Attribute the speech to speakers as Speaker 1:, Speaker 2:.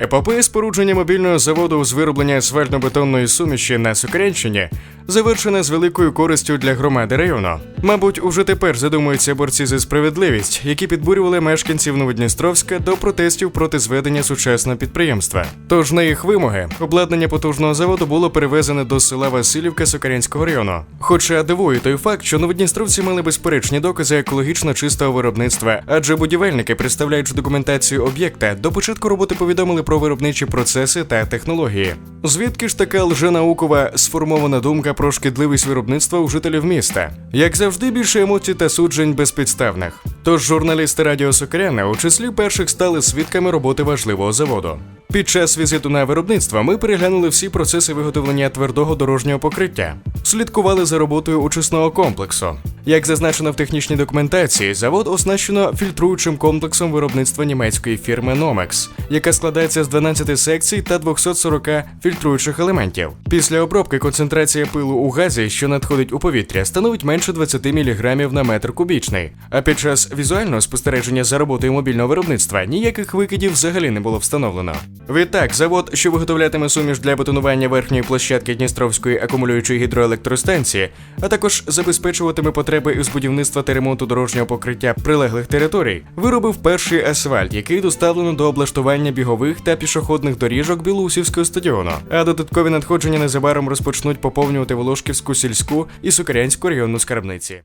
Speaker 1: Епопея спорудження мобільного заводу з вироблення асфальтно-бетонної суміші на Сукарянщині завершена з великою користю для громади району. Мабуть, уже тепер задумуються борці за справедливість, які підбурювали мешканців Новодністровська до протестів проти зведення сучасного підприємства. Тож на їх вимоги обладнання потужного заводу було перевезене до села Васильівка Сокарянського району. Хоча дивує той факт, що новодністровці мали безперечні докази екологічно чистого виробництва, адже будівельники, представляючи документацію об'єкта, до початку роботи повідомили про виробничі процеси та технології. Звідки ж така лженаукова сформована думка про шкідливість виробництва у жителів міста? Як завжди, більше емоцій та суджень безпідставних. Тож журналісти Радіо Сокиряна у числі перших стали свідками роботи важливого заводу. Під час візиту на виробництво ми переглянули всі процеси виготовлення твердого дорожнього покриття, слідкували за роботою очисного комплексу. Як зазначено в технічній документації, завод оснащено фільтруючим комплексом виробництва німецької фірми Nomex, яка складається з 12 секцій та 240 фільтруючих елементів. Після обробки концентрація пилу у газі, що надходить у повітря, становить менше 20 мг на метр кубічний. А під час візуального спостереження за роботою мобільного виробництва ніяких викидів взагалі не було встановлено. Відтак, завод, що виготовлятиме суміш для бетонування верхньої площадки Дністровської акумулюючої гідроелектростанції, а також забезпечуватиме потреби із будівництва та ремонту дорожнього покриття прилеглих територій, виробив перший асфальт, який доставлено до облаштування бігових та пішохідних доріжок Білоусівського стадіону. А додаткові надходження незабаром розпочнуть поповнювати Волошківську сільську і Сукарянську районну скарбниці.